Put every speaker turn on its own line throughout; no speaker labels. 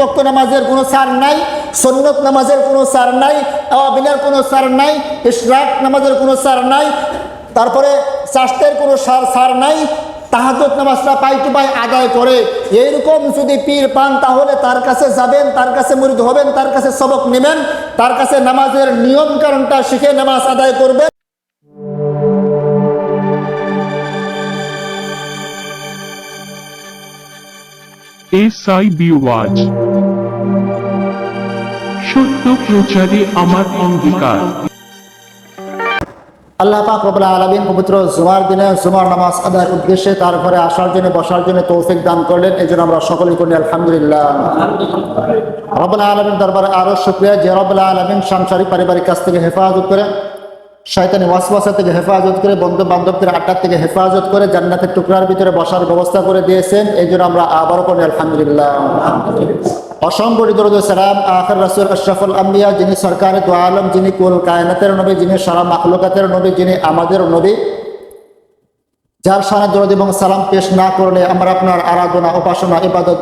তক্ত নামাজের কোনো সার নাই, সন্নত নামাজের কোনো সার নাই আওয়াবিনের কোনো সার নাই, ইশরাক নামাজের কোনো সার নাই, তারপরে স্বাস্থ্যের কোনো সার সার নাই তাহাজত নামাজটা পাই টু পাই আদায় করে। এইরকম যদি পীর পান, তাহলে তার কাছে যাবেন, তার কাছে মুরিদ হবেন, তার কাছে সবক নেবেন, তার কাছে নামাজের নিয়ম কারণটা শিখে নামাজ আদায় করবেন।
সত্য প্রচারে আমার অঙ্গীকার।
আল্লাহ পাক পবিত্র জুমার দিনে জুমার নামাজ আদায়ের উদ্দেশ্যে তার ঘরে আসার জন্য, বসার জন্য তৌফিক দান করলেন। এই জন্য আমরা সকলেই করি, আলহামদুলিল্লাহ। রব্বুল আলামিন দরবারে আরও শুকরিয়া, যে রব্বুল আলামিন সংসারী পারিবারিক কাছ থেকে হেফাজত করে শয়তানি ওয়াসওয়াসা থেকে হেফাজত করে বন্ধু বান্ধবদের আড্ডার থেকে হেফাজত করে, জান্নাতের টুকরার ভিতরে বসার ব্যবস্থা করে দিয়েছেন। এই জন্য আমরা আবারও করি, আলহামদুলিল্লাহ। অসংগঠিত সালাম আখর রাসুল আশরাফুল আম্বিয়া, যিনি আলম, যিনি কুল কায়নাতের নবী, যিনি সারা নবী, যিনি আমাদের নবী। যার দরদ এবং সালাম পেশ না করলে আমরা আপনার আরাধনা, উপাসনা, ইবাদত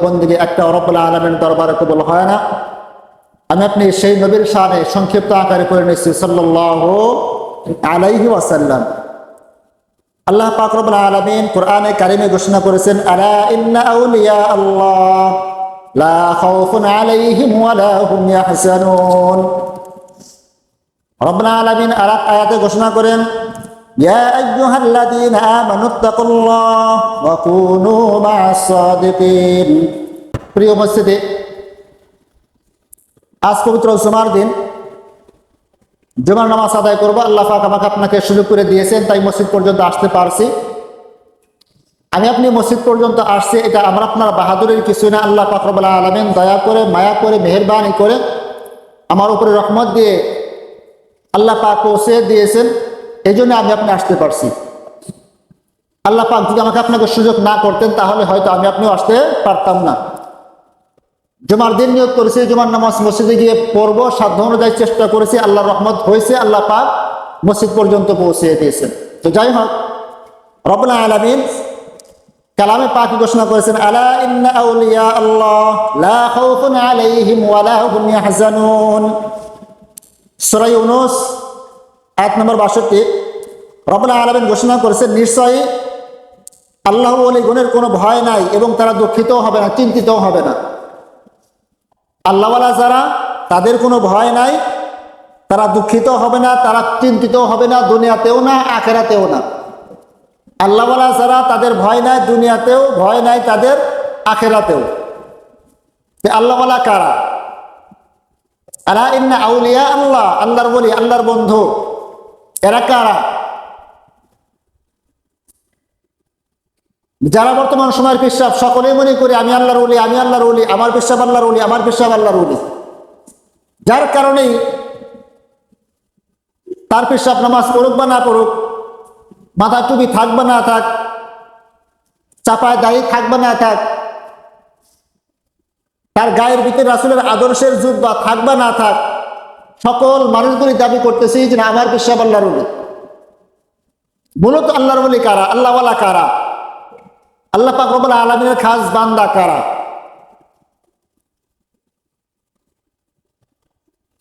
একটা অরবুল্লাহ আলমের দরবারে কবল হয় না। আমি আপনি সেই নবীর সানে সংক্ষিপ্ত আকারে করে নিচ্ছি সাল্লাহ আলাইহি ওয়াসাল্লাম। আল্লাহ পাক রব্বুল আলামিন কোরআনে কারিমে ঘোষণা করেছেন, আলা ইন্না আউলিয়া আল্লাহ, লা খাউফুন আলাইহিম ওয়ালা হুম ইয়াহজানুন। রব্বুল আলামিন আরাক আয়াতে ঘোষণা করেন, ইয়া আইয়ুহাল্লাযীনা আমানুত্তাকুল্লাহ ওয়া কুনু মা'আস সাদিকিন। প্রিয় মসজিদে আজ পবিত্র জুমার দিন জুমার নামাজ আদায় করব, আল্লাহ পাক আমাকে আপনাকে সুযোগ করে দিয়েছেন, তাই মসজিদ পর্যন্ত আসতে পারছি। আমি আপনি মসজিদ পর্যন্ত আসছি, এটা আমার আপনার বাহাদুরের কিছু না, আল্লাহ পাকরবুল্লাহ আলমেন দয়া করে, মায়া করে, মেহরবানি করে আমার উপরে রহমত দিয়ে আল্লাহ পাক পৌঁছে দিয়েছেন এই জন্য আমি আপনি আসতে পারছি। আল্লাহ পাক যদি আমাকে আপনাকে সুযোগ না করতেন, তাহলে হয়তো আমি আপনিও আসতে পারতাম না। জুমার দিন নিয়োগ করেছি, জুমার নামাজ মসজিদে গিয়ে পড়ব, সাধ্য অনুযায়ী চেষ্টা করেছি আল্লাহ রহমত হয়েছে, আল্লাহ পাক মসজিদ পর্যন্ত পৌঁছে দিয়েছেন। তো যাই হোক রবুল্লাহ আলমিন কালামে পাক ঘোষণা করেছেন, আলা ইন্না আউলিয়া আল্লাহ, লা খাউফুন আলাইহিম ওয়ালা হুম ইয়াহজানুন। সূরা ইউনূস, আয়াত নম্বর 62 রব্বুল আলামিন ঘোষণা করেছেন, নিশ্চয়ই আল্লাহ ওলি গুণের কোনো ভয় নাই এবং তারা দুঃখিতও হবে না, চিন্তিতও হবে না। আল্লাহওয়ালা যারা, তাদের কোনো ভয় নাই। তারা দুঃখিত হবে না, তারা চিন্তিত হবে না, দুনিয়াতেও না, আখেরাতেও না। আল্লাহওয়ালা যারা, তাদের ভয় নাই, দুনিয়াতেও ভয় নাই, তাদের আখেরাতেও। আল্লাহওয়ালা কারা? আলা ইন্না আউলিয়া আল্লাহ, আল্লাহর বলি আল্লাহর বন্ধু। এরা কারা? যারা বর্তমান সময়ের পেশাব, সকলেই মনে করি আমি আল্লাহর উলি আমি আল্লাহর উলি আমার পেশাব আল্লাহর উলি আমার পেশাব আল্লাহর উলি যার কারণেই তার পেশাব নামাজ পড়ুক বা না পড়ুক মাথা টুপি থাক বা না থাক, চাপায় দায়ী থাক বা না থাক, তার গায়ের ভিতরে রাসুলের আদর্শের যুগ বা থাক বা না থাক, সকল মানুষগুলি দাবি করতেছি যে আমার পেশাব আল্লাহর উলি মূলত আল্লাহর বলি কারা? আল্লাহওয়ালা কারা? আল্লাহ পাক রব্বুল আলামিনের খাস বান্দা কারা?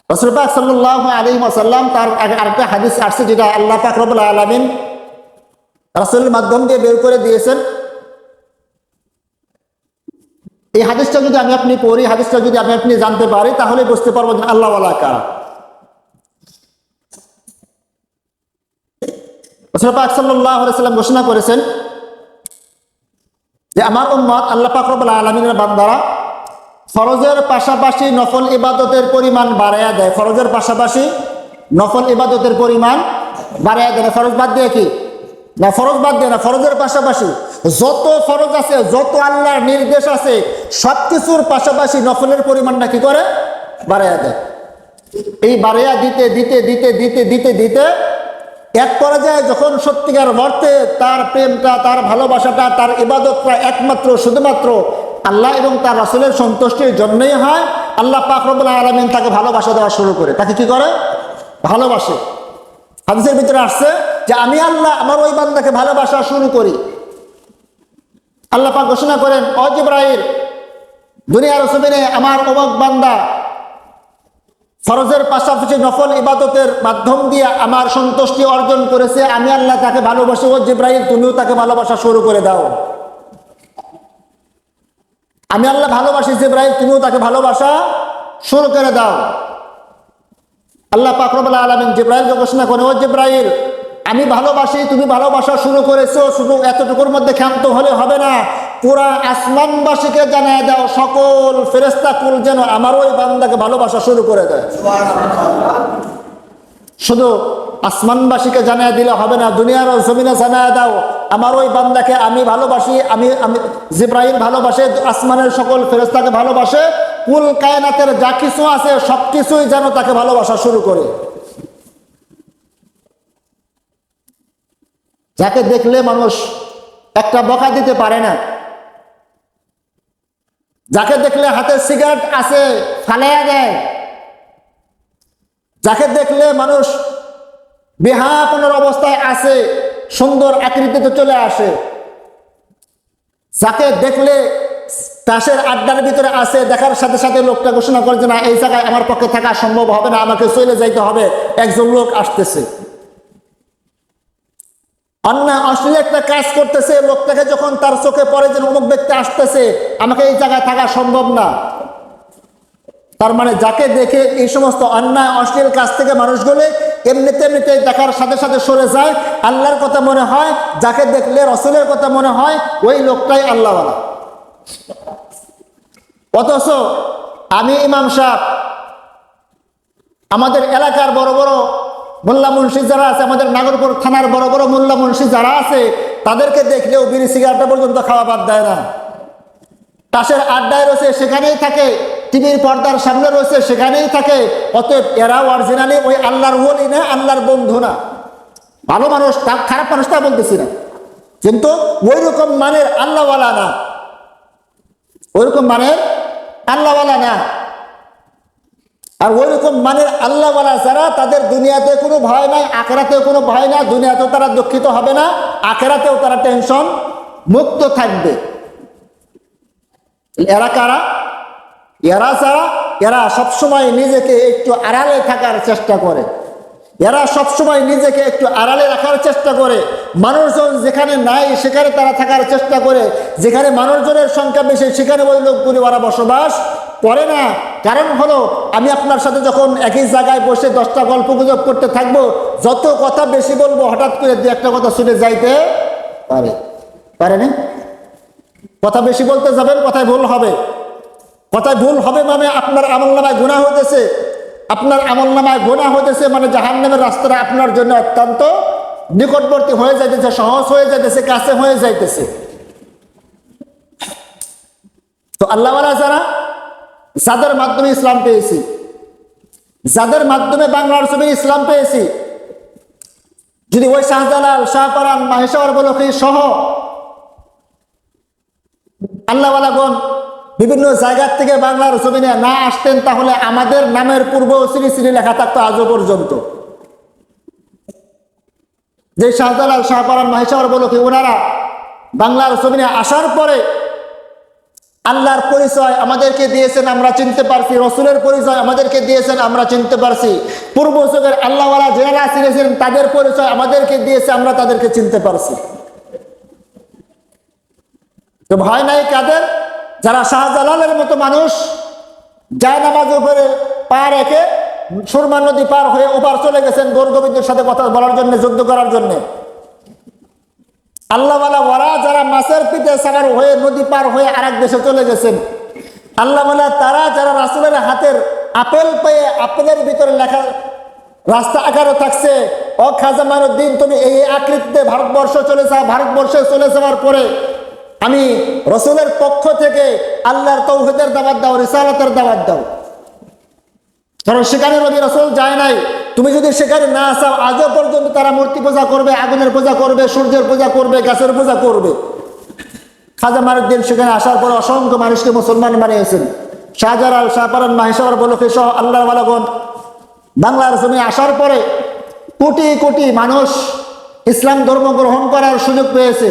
রাসূল পাক সাল্লাল্লাহু আলাইহি ওয়াসাল্লাম তার আরেকটা হাদিস যেটা আল্লাহ পাক মাধ্যম দিয়ে বের করে দিয়েছেন। এই হাদিসটা যদি আমি আপনি পড়ি হাদিসটা যদি আমি আপনি জানতে পারি, তাহলে বুঝতে পারব যে আল্লাহ ওয়ালা কারা। রাসূল পাক সাল্লাল্লাহু আলাইহি ওয়াসাল্লাম ঘোষণা করেছেন যে আমার উম্মত আল্লাহ পাকরবুল আলমিনের বান্দারা ফরজের পাশাপাশি নফল ইবাদতের পরিমাণ বাড়াইয়া দেয়। ফরজের পাশাপাশি নফল ইবাদতের পরিমাণ বাড়াইয়া দেয়। ফরজ বাদ দিয়ে কি? না, ফরজ বাদ দিয়ে না, ফরজের পাশাপাশি যত ফরজ আছে, যত আল্লাহর নির্দেশ আছে সব কিছুর পাশাপাশি নফলের পরিমাণটা কি করে? বাড়াইয়া দেয়। এই বাড়াইয়া দিতে দিতে দিতে দিতে দিতে দিতে এক পর্যায়ে যখন সত্যিকার অর্থে তার প্রেমটা, তার ভালোবাসাটা, তার ইবাদতটা একমাত্র, শুধুমাত্র আল্লাহ এবং তার রাসুলের সন্তুষ্টির জন্যই হয়, আল্লাহ পাকরবুল্লাহ আলমিন তাকে ভালোবাসা দেওয়া শুরু করে। তাকে কি করে? ভালোবাসে। হাদিসের ভিতরে আসছে যে, আমি আল্লাহ, আমার ওই বান্দাকে ভালোবাসা শুরু করি। আল্লাহ পাক ঘোষণা করেন অজিব্রাহির দুনিয়ার জমিনে আমার অবাক বান্দা ফরজের পাশাপাশি নফল ইবাদতের মাধ্যম দিয়ে আমার সন্তুষ্টি অর্জন করেছে, আমি আল্লাহ তাকে ভালোবাসি। ও জিব্রাহিম তুমিও তাকে ভালোবাসা শুরু করে দাও। আমি আল্লাহ ভালোবাসি জিব্রাহিম তুমিও তাকে ভালোবাসা শুরু করে দাও। আল্লাহ পাকরবুল্লাহ আলমিন জিব্রাহিলকে ঘোষণা করে ও জিব্রাহিল আমি ভালোবাসি, তুমি ভালোবাসা শুরু করেছ, শুধু এতটুকুর মধ্যে ক্ষান্ত হলে হবে না। পুরা আসমানবাসীকে জানায় দাও, সকল ফেরেস্তা কুল যেন আমার ওই বান্দাকে ভালোবাসা শুরু করে দেয়। শুধু আসমানবাসীকে জানায় দিলে হবে না, দুনিয়ার জমিনে জানায় দাও, আমার ওই বান্দাকে আমি ভালোবাসি, আমি আমি জিব্রাহিম ভালোবাসে, আসমানের সকল ফেরেস্তাকে ভালোবাসে, কুল কায়নাতের যা কিছু আছে সব কিছুই যেন তাকে ভালোবাসা শুরু করে। যাকে দেখলে মানুষ একটা বকা দিতে পারে না যাকে দেখলে হাতে সিগারেট আছে, ফালাইয়া দেয়। যাকে দেখলে মানুষ বেহাপনের অবস্থায় আছে, সুন্দর আকৃতিতে চলে আসে। যাকে দেখলে তাসের আড্ডার ভিতরে আছে, দেখার সাথে সাথে লোকটা ঘোষণা করে যে, না, এই জায়গায় আমার পক্ষে থাকা সম্ভব হবে না, আমাকে চলে যাইতে হবে। একজন লোক আসতেছে। অন্যায় অশ্লীল একটা কাজ করতেছে, লোকটাকে যখন তার চোখে পড়ে যে অমুক ব্যক্তি আসতেছে, আমাকে এই জায়গায় থাকা সম্ভব না। তার মানে যাকে দেখে এই সমস্ত অন্যায়, অশ্লীল কাজ থেকে মানুষগুলো এমনিতে এমনিতে দেখার সাথে সাথে সরে যায়, আল্লাহর কথা মনে হয়, যাকে দেখলে রসুলের কথা মনে হয়, ওই লোকটাই আল্লাহওয়ালা। অথচ আমি ইমাম সাহ আমাদের এলাকার বড় বড় মোল্লা মুন্সি যারা আছে, আমাদের নাগরপুর থানার বড় বড় মোল্লা মুন্সি যারা আছে, তাদেরকে দেখলেও বিড়ি সিগারেটটা পর্যন্ত খাওয়া বাদ দেয় না। তাসের আড্ডায় রয়েছে, সেখানেই থাকে। টিভির পর্দার সামনে রয়েছে, সেখানেই থাকে। অতএব এরা অরিজিনালি ওই আল্লাহর ওলি না, আল্লাহর বন্ধু না। ভালো মানুষ, তা খারাপ মানুষ তা বলতেছি না। কিন্তু ওই রকম মানের আল্লাহওয়ালা না। ওই রকম মানের আল্লাহওয়ালা না। আর ওই রকম মানের আল্লাহওয়ালা যারা, তাদের দুনিয়াতে কোনো ভয় নাই, আখেরাতেও কোনো ভয় নাই, দুনিয়াতেও তারা দুঃখিত হবে না, আখেরাতেও তারা টেনশন মুক্ত থাকবে। এরা কারা? এরা ছাড়া এরা সবসময় নিজেকে একটু আড়ালে থাকার চেষ্টা করে। এরা সবসময় নিজেকে একটু আড়ালে রাখার চেষ্টা করে। মানুষজন যেখানে নাই, সেখানে তারা থাকার চেষ্টা করে। যেখানে মানুষজনের সংখ্যা বেশি, সেখানে ওই লোকগুলি ওরা বসবাস করে না। কারণ হলো, আমি আপনার সাথে যখন একই জায়গায় বসে দশটা গল্প গুজব করতে থাকব, যত কথা বেশি বলব, হঠাৎ করে দু একটা কথা শুনে যাইতে পারে। পারে না? কথা বেশি বলতে যাবেন, কথায় ভুল হবে। কথায় ভুল হবে মানে আপনার আমল নামায় গুণা হইতেছে। আপনার আমল নামায় গোনা হইতেছে মানে জাহান নামের রাস্তাটা আপনার জন্য অত্যন্ত নিকটবর্তী হয়ে যাইতেছে, সহজ হয়ে যাইতেছে, কাছে হয়ে যাইতেছে। তো আল্লাহওয়ালা যারা যাদের মাধ্যমে ইসলাম পেয়েছি, যাদের মাধ্যমে বাংলার ছবি ইসলাম পেয়েছি, যদি ওই শাহজালাল শাহপারান মাহেশ্বর বলকি সহ আল্লাহওয়ালা আল্লাহওয়ালাগণ বিভিন্ন জায়গার থেকে বাংলার জমিনে না আসতেন, তাহলে আমাদের নামের পূর্ব শ্রী শ্রী লেখা থাকতো আজও পর্যন্ত। যে শাহজালাল শাহপারান মাহেশ্বর বলো কি ওনারা বাংলার জমিনে আসার পরে আল্লাহর পরিচয় আমাদেরকে দিয়েছেন, আমরা চিনতে পারছি। রসুলের পরিচয় আমাদেরকে দিয়েছেন, আমরা চিনতে পারছি। পূর্ব যুগের আল্লাহওয়ালা যারা চিনেছেন তাদের পরিচয় আমাদেরকে দিয়েছে, আমরা তাদেরকে চিনতে পারছি। তো ভয় নাই কাদের? যারা শাহজালালের মতো মানুষ, যায় নামাজ উপরে পা রেখে সুরমা নদী পার হয়ে ওপার চলে গেছেন গৌর গোবিন্দের সাথে কথা বলার জন্য, যুদ্ধ করার জন্য। আল্লাহওয়ালা ওরা যারা মাছের পিঠে সাগার হয়ে নদী পার হয়ে আরেক দেশে চলে গেছেন, আল্লাহওয়ালা তারা যারা রাসুলের হাতের আপেল পেয়ে আপেলের ভিতরে লেখা রাস্তা আকারও থাকছে, ও খাজা মানুদ্দিন তুমি এই আকৃতিতে ভারতবর্ষ চলে যাও, ভারতবর্ষে চলে যাওয়ার পরে আমি রসুলের পক্ষ থেকে আল্লাহর তৌহিদের দাবাত দাও, রিসালতের দাবাত দাও। কারণ সেখানে নবী রসুল যায় নাই, তুমি যদি সেখানে না আসাও, আজও পর্যন্ত তারা মূর্তি পূজা করবে, আগুনের পূজা করবে, সূর্যের পূজা করবে, গাছের পূজা করবে। খাজা মারুদ্দিন সেখানে আসার পর অসংখ্য মানুষকে মুসলমান বানিয়েছেন। শাহজালাল, শাহপারান মাহেশ্বর বলকে সহ আল্লাহ বালাগন বাংলার জমি আসার পরে কোটি কোটি মানুষ ইসলাম ধর্ম গ্রহণ করার সুযোগ পেয়েছে।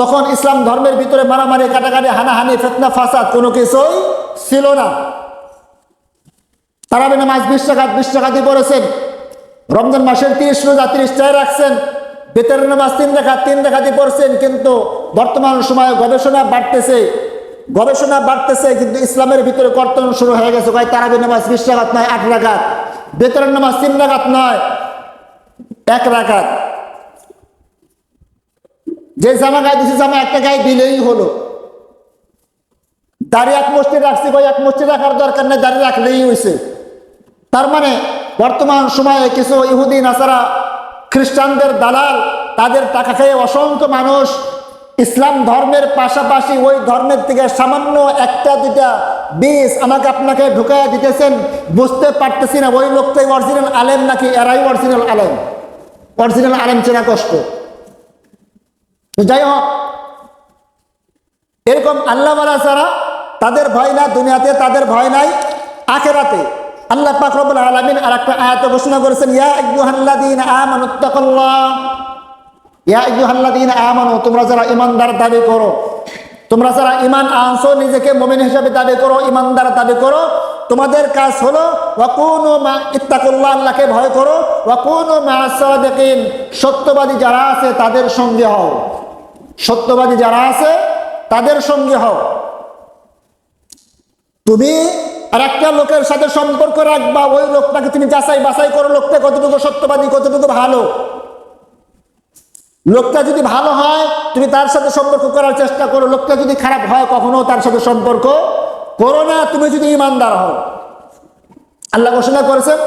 তখন ইসলাম ধর্মের ভিতরে মারামারি, কাটাকাটি, হানাহানি, ফেতনা, ফাসাদ কোনো কিছুই ছিল না। তারাবি নামাজ বিশ টাকা বিশ পড়েছেন। রমজান মাসের তিরিশ রোজা তিরিশটায় রাখছেন। বেতরের নামাজ তিন রেখা তিন রেখা দিয়ে পড়ছেন, কিন্তু বর্তমান সময়ে গবেষণা বাড়তেছে। গবেষণা বাড়তেছে, কিন্তু ইসলামের ভিতরে কর্তন শুরু হয়ে গেছে। কয় তারাবি নামাজ বিশ রাখাত নয়, আট রাখাত বেতরের নামাজ তিন রাখাত নয়, এক রাখাত যে জামা গায়ে দিছে জামা একটা গায়ে দিলেই হলো। দাঁড়িয়ে এক মুষ্টি রাখছি কই, এক মুষ্টি রাখার দরকার নেই দাঁড়িয়ে রাখলেই হয়েছে তার মানে বর্তমান সময়ে কিছু ইহুদি, নাসারা খ্রিস্টানদের দালাল, তাদের টাকা খেয়ে অসংখ্য মানুষ ইসলাম ধর্মের পাশাপাশি ওই ধর্মের থেকে সামান্য একটা দুটা বীজ আমাকে আপনাকে ঢুকাইয়া দিতেছেন, বুঝতে পারতেছি না, ওই লোকটাই অরিজিনাল আলেম নাকি এরাই অরিজিনাল আলেম? অরিজিনাল আলেম চেনা কষ্ট। তো যাই হোক, এরকম আল্লাহওয়ালা ছাড়া তাদের ভয় না দুনিয়াতে তাদের ভয় নাই, আখেরাতে আল্লাহ পাক রব্বুল আলামিন আর একটা আয়াতে ঘোষণা করেছেন, ইয়া আইয়ুহাল্লাযীনা আমানু তাকুল্লাহ ইয়া আইয়ুহাল্লাযীনা আমানু, তোমরা যারা ঈমানদার দাবি করো, তোমরা যারা ঈমান আনছো, নিজেকে মুমিন হিসেবে দাবি করো, ঈমানদার দাবি করো, তোমাদের কাজ হলো, ওয়াকুনু মা ইত্তাকুল্লাহ, আল্লাহকে ভয় করো, ওয়াকুনু মা সত্যবাদী যারা আছে, তাদের সঙ্গে হও। সত্যবাদী যারা আছে, তাদের সঙ্গে হও। তুমি আর একটা লোকের সাথে সম্পর্ক রাখবা, ওই লোকটাকে তুমি যাচাই বাছাই করো, লোকটা কতটুকু সত্যবাদী, কতটুকু ভালো। লোকটা যদি ভালো হয়, তুমি তার সাথে সম্পর্ক করার চেষ্টা করো। লোকটা যদি খারাপ হয়, কখনো তার সাথে সম্পর্ক করো না। তুমি যদি ইমানদার হও। আল্লাহ ঘোষণা করেছেন,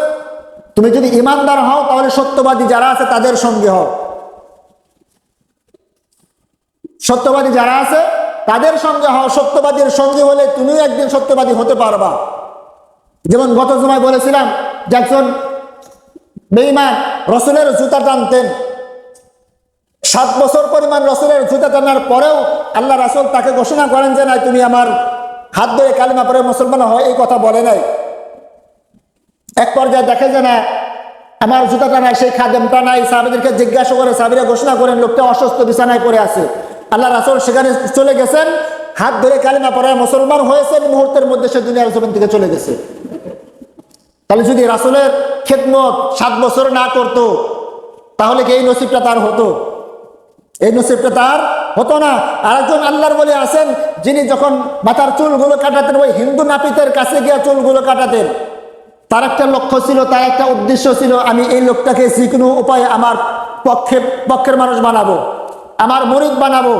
তুমি যদি ইমানদার হও, তাহলে সত্যবাদী যারা আছে, তাদের সঙ্গে হও। সত্যবাদী যারা আছে, তাদের সঙ্গে হও। সত্যবাদীর সঙ্গে হলে তুমিও একদিন সত্যবাদী হতে পারবা। যেমন গত সময় বলেছিলাম যে একজন বেইমান রসুলের জুতা টানতেন। সাত বছর পরিমাণ রসুলের জুতা টানার পরেও আল্লাহ রাসুল তাকে ঘোষণা করেন যে, নাই, তুমি আমার হাত ধরে কালিমা পরে মুসলমান হয় এই কথা বলে নাই। এক পর্যায়ে দেখে যে, না, আমার জুতাটা নাই সেই খাদেমটা নাই। সাহাবিদেরকে জিজ্ঞাসা করে, সাহাবিরা ঘোষণা করেন, লোকটা অসুস্থ, বিছানায় পড়ে আছে। আল্লাহ রাসুল সেখানে চলে গেছেন। হাত ধরে কালিমা পরে মুসলমান হয়েছেন মুহূর্তের মধ্যে সে দুনিয়ার জমিন থেকে চলে গেছে। তাহলে যদি রাসুলের খেদমত সাত বছর না করতো, তাহলে কি এই নসিবটা তার হতো? এই নসিবটা তার হতো না। আরেকজন আল্লাহর বলে আছেন, যিনি যখন মাথার চুলগুলো কাটাতেন, ওই হিন্দু নাপিতের কাছে গিয়ে চুলগুলো কাটাতেন, তার একটা লক্ষ্য ছিল, তার একটা উদ্দেশ্য ছিল, আমি এই লোকটাকে যে কোনো উপায়ে আমার পক্ষে পক্ষের মানুষ বানাবো। আমার মরিদ বানাবো।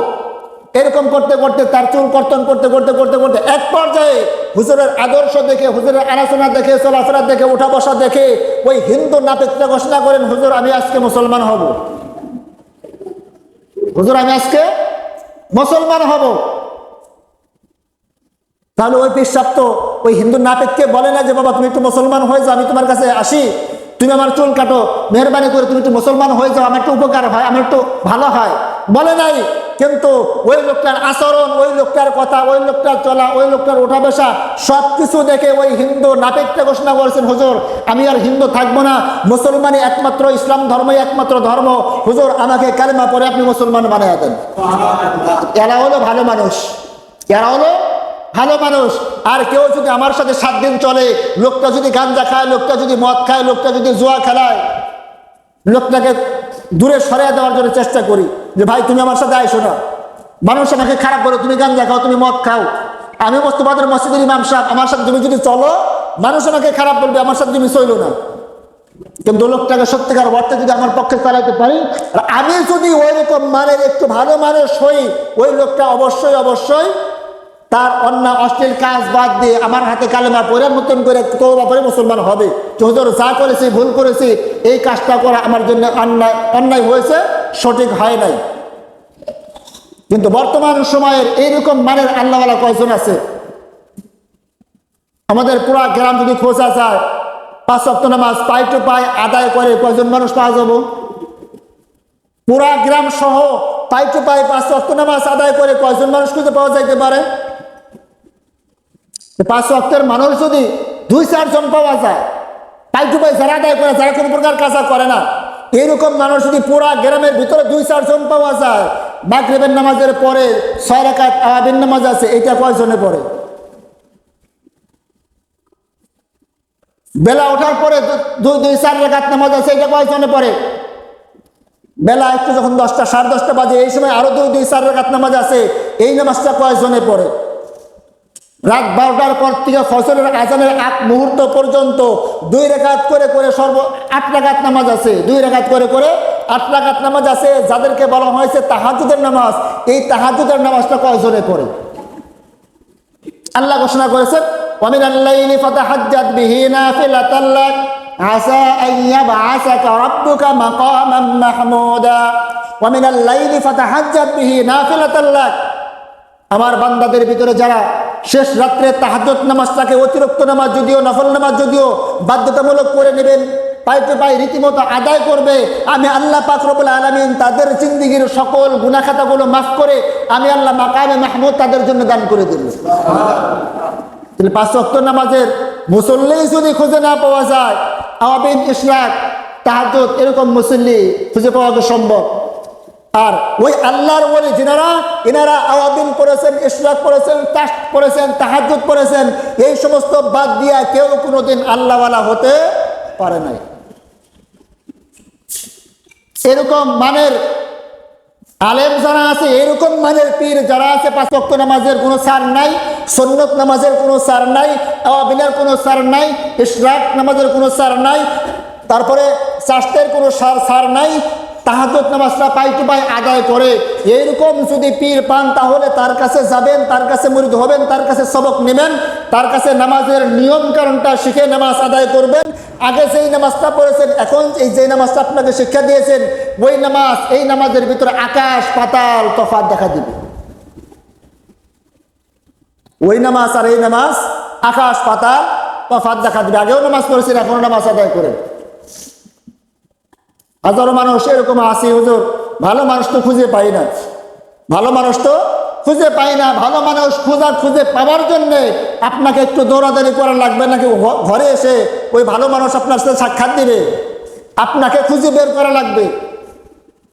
এরকম করতে করতে, তার চুল কর্তন করতে করতে করতে করতে এক পর্যায়ে হুজুরের আদর্শ দেখে, হুজুরের আলোচনা দেখে, চলাফেরা দেখে, উঠা বসা দেখে ওই হিন্দু নাপিতটা ঘোষণা করেন, হুজুর, আমি আজকে মুসলমান হব। হুজুর, আমি আজকে মুসলমান হব। তাহলে ওই পিসাব তো ওই হিন্দু নাপিতকে বলে না যে, বাবা, তুমি একটু মুসলমান হয়ে যাও, আমি তোমার কাছে আসি। তুমি আমার চুল কাটো, মেহরবানি করে তুমি একটু মুসলমান হয়ে যাও, আমার একটু উপকার হয়, আমার একটু ভালো হয়। বলে নাই, কিন্তু ওই লোকটার আচরণ, ওই লোকটার কথা, ওই লোকটার চলা, ওই লোকটার ওঠা বসা সব কিছু দেখে ওই হিন্দু নাপিতটা ঘোষণা করেছেন, হুজুর, আমি আর হিন্দু থাকব না, মুসলমানই একমাত্র, ইসলাম ধর্মই একমাত্র ধর্ম। হুজুর, আমাকে কালিমা পরে আপনি মুসলমান বানিয়ে দেন। এরা হলো ভালো মানুষ। এরা হলো ভালো মানুষ। আর কেউ যদি আমার সাথে সাত দিন চলে, লোকটা যদি গাঞ্জা খায়, লোকটা যদি মদ খায়, লোকটা যদি জুয়া খেলায়, লোকটাকে দূরে সরিয়ে দেওয়ার জন্য চেষ্টা করি। যে ভাই, তুমি আমার সাথে আইসো না। মানুষ আমাকে খারাপ করো তুমি গাঞ্জা খাও, তুমি মদ খাও। আমি মোস্তফাদের মসজিদের ইমাম সাহেব, আমার সাথে তুমি যদি চলো, মানুষ আমাকে খারাপ বলবে, আমার সাথে তুমি চইলো না। কিন্তু লোকটাকে সত্যিকার অর্থে যদি আমার পক্ষে চালাতে পারি আমি যদি ওই রকম মানের, একটু ভালো মানুষ হই ওই লোকটা অবশ্যই অবশ্যই তার অন্য অশ্লীল কাজ বাদ দিয়ে আমার হাতে কালেমা পরে নতুন করে তৌবা করে মুসলমান হবে। যে যা করেছি, ভুল করেছি, এই কাজটা করা আমার জন্য অন্যায় অন্যায় হয়েছে। সঠিক হয় নাই। কিন্তু বর্তমান সময়ের এইরকম মানের আল্লাহওয়ালা কয়জন আছে? আমাদের পুরা গ্রাম যদি খোঁজা যায়, পাঁচ সপ্তাহ নামাজ পাই টু পাই আদায় করে কয়জন মানুষ পাওয়া যাব? পুরা গ্রাম সহ পাই টু পাই পাঁচ সপ্তাহ নামাজ আদায় করে কয়জন মানুষ খুঁজে পাওয়া যাইতে পারে? পাঁচ অক্টের মানুষ যদি দুই চারজন পাওয়া যায় পাই টু পাই যারা আদায় করে, যারা কোনো প্রকার কাজা করে না এরকম মানুষ যদি পুরা গ্রামের ভিতরে দুই চারজন পাওয়া যায়, মাগরিবের নামাজের পরে ছয় রাকাত আওয়াবিন নামাজ আছে, এটা কয়জনে পড়ে? বেলা ওঠার পরে দুই দুই চার রেখাত নামাজ আছে, এটা কয়জনে পড়ে? বেলা একটু যখন দশটা, সাড়ে দশটা বাজে, এই সময় আরও দুই দুই চার রেখাত নামাজ আছে, এই নামাজটা কয়জনে পড়ে? রাত বারোটার পর থেকে ফসলের আজানের আট মুহূর্ত পর্যন্ত দুই রেখাত করে করে সর্ব আট রাখাত নামাজ আছে। দুই রেখাত করে করে আট রাখাত নামাজ আছে। যাদেরকে বলা হয়েছে তাহাজুদের নামাজ, এই তাহাজুদের নামাজটা কয়জনে করে আল্লাহ ঘোষণা করেছেন অমিন আল্লাহ ফাতাহাজ্জাত বিহিনা ফিলাতাল্লাক আসা আইয়া বা আসা রাব্বুকা মাকামান মাহমুদা। ওয়ামিন আল্লাইলি ফাতাহাজ্জাত বিহি নাফিলাতাল্লাক আমার বান্দাদের ভিতরে যারা শেষ রাত্রে তাহাজ্জুদ নামাজটাকে অতিরিক্ত নামাজ যদিও, নফল নামাজ যদিও বাধ্যতামূলক করে নেবেন, পাই পাই রীতিমতো আদায় করবে। আমি আল্লাহ পাক রব্বুল আলামিন তাদের জিন্দিগির সকল গুনাখাতাগুলো মাফ করে আমি আল্লাহ মাকামে মাহমুদ তাদের জন্য দান করে দেব। তাহলে পাঁচ ওয়াক্ত নামাজের মুসল্লি যদি খুঁজে না পাওয়া যায়, আওয়াবিন, ইশরাক, তাহাজ্জুদ, এরকম মুসল্লি খুঁজে পাওয়া সম্ভব। আর ওই আল্লাহর বলে যিনারা এনারা আওয়াবিন করেছেন, ইশরাক করেছেন তাস করেছেন, তাহাজ্জুদ করেছেন, এই সমস্ত বাদ দিয়া কেউ কোনোদিন আল্লাহওয়ালা হতে পারে নাই। এরকম মানের আলেম যারা আছে, এরকম মানের পীর যারা আছে, পাঁচ ওয়াক্ত নামাজের কোনো সার নাই, সন্নত নামাজের কোনো সার নাই, আওয়াবিনের কোনো সার নাই, ইশরাক নামাজের কোনো সার নাই, তারপরে চাষের কোনো সার সার নাই তাহাজত নামাজটা পাই টু পাই আদায় করে। এইরকম যদি পীর পান, তাহলে তার কাছে যাবেন, তার কাছে মুরিদ হবেন, তার কাছে সবক নেবেন, তার কাছে নামাজের নিয়ম কারণটা শিখে নামাজ আদায় করবেন। আগে যেই নামাজটা পড়েছেন, এখন এই যে নামাজটা আপনাকে শিক্ষা দিয়েছেন, ওই নামাজ, এই নামাজের ভিতরে আকাশ, পাতাল তফাত দেখা দিবে। ওই নামাজ আর এই নামাজ আকাশ, পাতাল তফাত দেখা দিবে। আগেও নামাজ পড়েছেন এখনও নামাজ আদায় করেন। হাজারো মানুষ এরকম আসি হুজুর। ভালো মানুষ তো খুঁজে পাই না। ভালো মানুষ তো খুঁজে পাই না। ভালো মানুষ খোঁজা খুঁজে পাওয়ার জন্যে আপনাকে একটু দৌড়াদৌড়ি করা লাগবে নাকি ঘরে এসে ওই ভালো মানুষ আপনার সাথে সাক্ষাৎ দিবে? আপনাকে খুঁজে বের করা লাগবে।